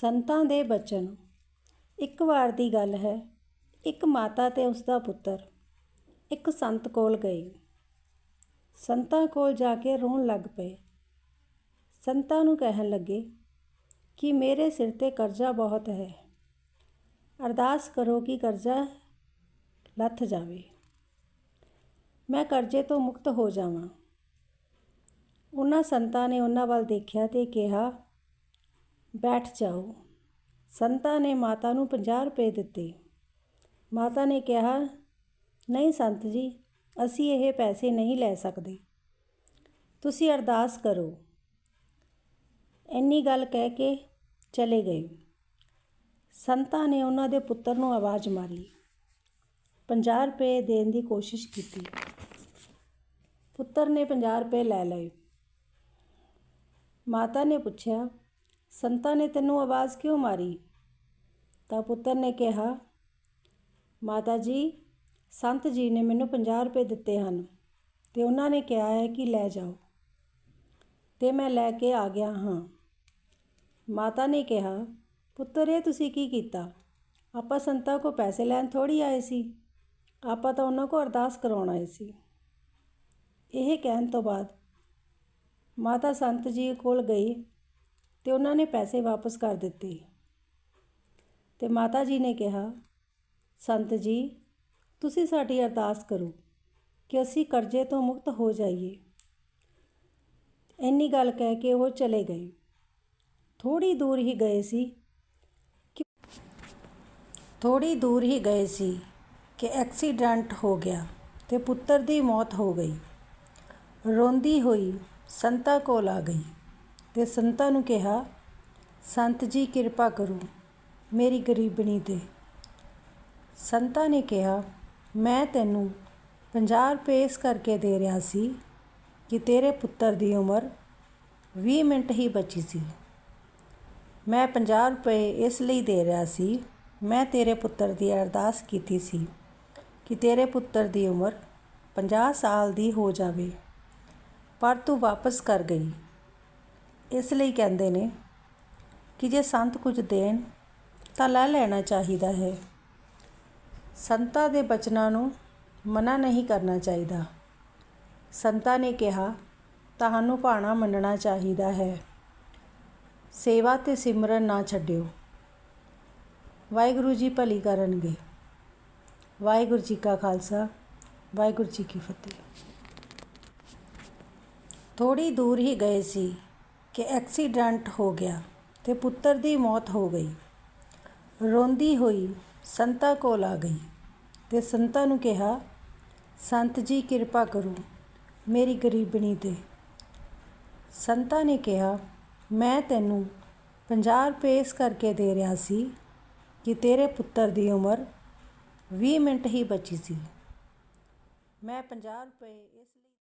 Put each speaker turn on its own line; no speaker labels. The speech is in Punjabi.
ਸੰਤਾਂ ਦੇ ਬਚਨ। ਇੱਕ ਵਾਰ ਦੀ ਗੱਲ ਹੈ, ਇੱਕ ਮਾਤਾ ਤੇ ਉਸ ਦਾ ਪੁੱਤਰ। ਇੱਕ ਸੰਤ ਕੋਲ ਗਏ। ਸੰਤਾਂ ਕੋਲ ਜਾ ਕੇ ਰੋਣ ਲੱਗ ਪਏ। ਸੰਤਾਂ ਨੂੰ ਕਹਿਣ ਲੱਗੇ ਕਿ ਮੇਰੇ ਸਿਰ ਤੇ ਕਰਜ਼ਾ ਬਹੁਤ ਹੈ। ਅਰਦਾਸ ਕਰੋ ਕਿ ਕਰਜ਼ਾ ਲੱਥ ਜਾਵੇ। ਮੈਂ ਕਰਜ਼ੇ ਤੋਂ ਮੁਕਤ ਹੋ ਜਾਵਾਂ। ਉਹਨਾਂ ਸੰਤਾਂ ਨੇ ਉਹਨਾਂ ਵੱਲ ਦੇਖਿਆ ਤੇ ਕਿਹਾ ਬੈਠ ਜਾਓ। ਸੰਤਾਂ ਨੇ ਮਾਤਾ ਨੂੰ 50 ਰੁਪਏ ਦਿੱਤੇ। ਮਾਤਾ ਨੇ ਕਿਹਾ, ਨਹੀਂ ਸੰਤ ਜੀ, ਅਸੀਂ ਇਹ ਪੈਸੇ ਨਹੀਂ ਲੈ ਸਕਦੇ। ਤੁਸੀਂ ਅਰਦਾਸ ਕਰੋ। ਇੰਨੀ ਗੱਲ ਕਹਿ ਕੇ ਚਲੇ ਗਏ। ਸੰਤਾਂ ਨੇ ਉਹਨਾਂ ਦੇ ਪੁੱਤਰ ਨੂੰ ਆਵਾਜ਼ ਮਾਰੀ। 50 ਰੁਪਏ ਦੇਣ ਦੀ ਕੋਸ਼ਿਸ਼ ਕੀਤੀ। ਪੁੱਤਰ ਨੇ 50 ਰੁਪਏ ਲੈ ਲਏ। ਮਾਤਾ ਨੇ ਪੁੱਛਿਆ ਸੰਤਾਂ ਨੇ ਤੈਨੂੰ ਆਵਾਜ਼ ਕਿਉਂ ਮਾਰੀ? ਤਾਂ ਪੁੱਤਰ ਨੇ ਕਿਹਾ, ਮਾਤਾ ਜੀ, ਸੰਤ ਜੀ ਨੇ ਮੈਨੂੰ 50 ਰੁਪਏ ਦਿੱਤੇ ਹਨ ਤੇ ਉਹਨਾਂ ਨੇ ਕਿਹਾ ਹੈ ਕਿ ਲੈ ਜਾਓ। ਤੇ ਮੈਂ ਲੈ ਕੇ ਆ ਗਿਆ ਹਾਂ। ਮਾਤਾ ਨੇ ਕਿਹਾ, ਪੁੱਤਰ ਇਹ ਤੁਸੀਂ ਕੀ ਕੀਤਾ? ਆਪਾਂ ਸੰਤਾਂ ਕੋ ਪੈਸੇ ਲੈਣ ਥੋੜੀ ਆਏ ਸੀ। ਆਪਾਂ ਤਾਂ ਉਹਨਾਂ ਕੋ ਅਰਦਾਸ ਕਰਾਉਣ ਆਏ ਸੀ। ਇਹ ਕਹਿਣ ਤੋਂ ਬਾਅਦ ਮਾਤਾ ਸੰਤ ਜੀ ਕੋਲ ਗਈ ਅਤੇ ਉਹਨਾਂ ਨੇ ਪੈਸੇ ਵਾਪਸ ਕਰ ਦਿੱਤੇ। ਅਤੇ ਮਾਤਾ ਜੀ ਨੇ ਕਿਹਾ, ਸੰਤ ਜੀ, ਤੁਸੀਂ ਸਾਡੀ ਅਰਦਾਸ ਕਰੋ ਕਿ ਅਸੀਂ ਕਰਜ਼ੇ ਤੋਂ ਮੁਕਤ ਹੋ ਜਾਈਏ। ਇੰਨੀ ਗੱਲ ਕਹਿ ਕੇ ਉਹ ਚਲੇ ਗਏ। ਥੋੜੀ ਦੂਰ ਹੀ ਗਏ ਸੀ ਕਿ ਥੋੜੀ ਦੂਰ ਹੀ ਗਏ ਸੀ ਕਿ ਐਕਸੀਡੈਂਟ ਹੋ ਗਿਆ ਤੇ ਪੁੱਤਰ ਦੀ ਮੌਤ ਹੋ ਗਈ। ਰੋਂਦੀ ਹੋਈ ਸੰਤਾ ਕੋਲ ਆ ਗਈ। ਅਤੇ ਸੰਤਾਂ ਨੂੰ ਕਿਹਾ, ਸੰਤ ਜੀ, ਕਿਰਪਾ ਕਰੋ, ਮੇਰੀ ਗਰੀਬਣੀ ਤੇ। ਸੰਤਾਂ ਨੇ ਕਿਹਾ, ਮੈਂ ਤੈਨੂੰ 50 ਰੁਪਏ ਇਸ ਕਰਕੇ ਦੇ ਰਿਹਾ ਸੀ ਕਿ ਤੇਰੇ ਪੁੱਤਰ ਦੀ ਉਮਰ 20 ਮਿੰਟ ਹੀ ਬਚੀ ਸੀ। ਮੈਂ 50 ਰੁਪਏ ਇਸ ਲਈ ਦੇ ਰਿਹਾ ਸੀ, ਮੈਂ ਤੇਰੇ ਪੁੱਤਰ ਦੀ ਅਰਦਾਸ ਕੀਤੀ ਸੀ ਕਿ ਤੇਰੇ ਪੁੱਤਰ ਦੀ ਉਮਰ 50 ਸਾਲ ਦੀ ਹੋ ਜਾਵੇ, ਪਰ ਤੂੰ ਵਾਪਸ ਕਰ ਗਈ। ਇਸ ਲਈ ਕਹਿੰਦੇ ਨੇ ਕਿ ਜੇ ਸੰਤ ਕੁਝ ਦੇਣ, ਤਾਂ ਲੈ ਲੈਣਾ ਚਾਹੀਦਾ ਹੈ। ਸੰਤਾਂ ਦੇ ਬਚਨਾਂ ਨੂੰ ਮਨਾ ਨਹੀਂ ਕਰਨਾ ਚਾਹੀਦਾ। ਸੰਤਾਂ ਨੇ ਕਿਹਾ, ਤੁਹਾਨੂੰ ਭਾਣਾ ਮੰਨਣਾ ਚਾਹੀਦਾ ਹੈ। ਸੇਵਾ ਤੇ ਸਿਮਰਨ ਨਾ ਛੱਡਿਓ। ਵਾਹਿਗੁਰੂ ਜੀ ਭਲੀ ਕਰਨਗੇ। ਵਾਹਿਗੁਰੂ ਜੀ ਕਾ ਖਾਲਸਾ, ਵਾਹਿਗੁਰੂ ਜੀ ਕੀ ਫਤਿਹ। ਥੋੜੀ ਦੂਰ ਹੀ ਗਏ ਸੀ। ਕਿ ਐਕਸੀਡੈਂਟ ਹੋ ਗਿਆ ਤੇ ਪੁੱਤਰ ਦੀ ਮੌਤ ਹੋ ਗਈ। ਰੋਂਦੀ ਹੋਈ ਸੰਤਾ ਕੋਲ ਆ ਗਈ ਤੇ ਸੰਤਾ ਨੂੰ ਕਿਹਾ, ਸੰਤ ਜੀ, ਕਿਰਪਾ ਕਰੋ ਮੇਰੀ ਗਰੀਬਣੀ ਤੇ। ਸੰਤਾ ਨੇ ਕਿਹਾ, ਮੈਂ ਤੈਨੂੰ 50 ਰੁਪਏ ਇਸ ਕਰਕੇ ਦੇ ਰਿਹਾ ਸੀ ਕਿ ਤੇਰੇ ਪੁੱਤਰ ਦੀ ਉਮਰ 20 ਮਿੰਟ ਹੀ ਬਚੀ ਸੀ। ਮੈਂ 50 ਰੁਪਏ ਇਸ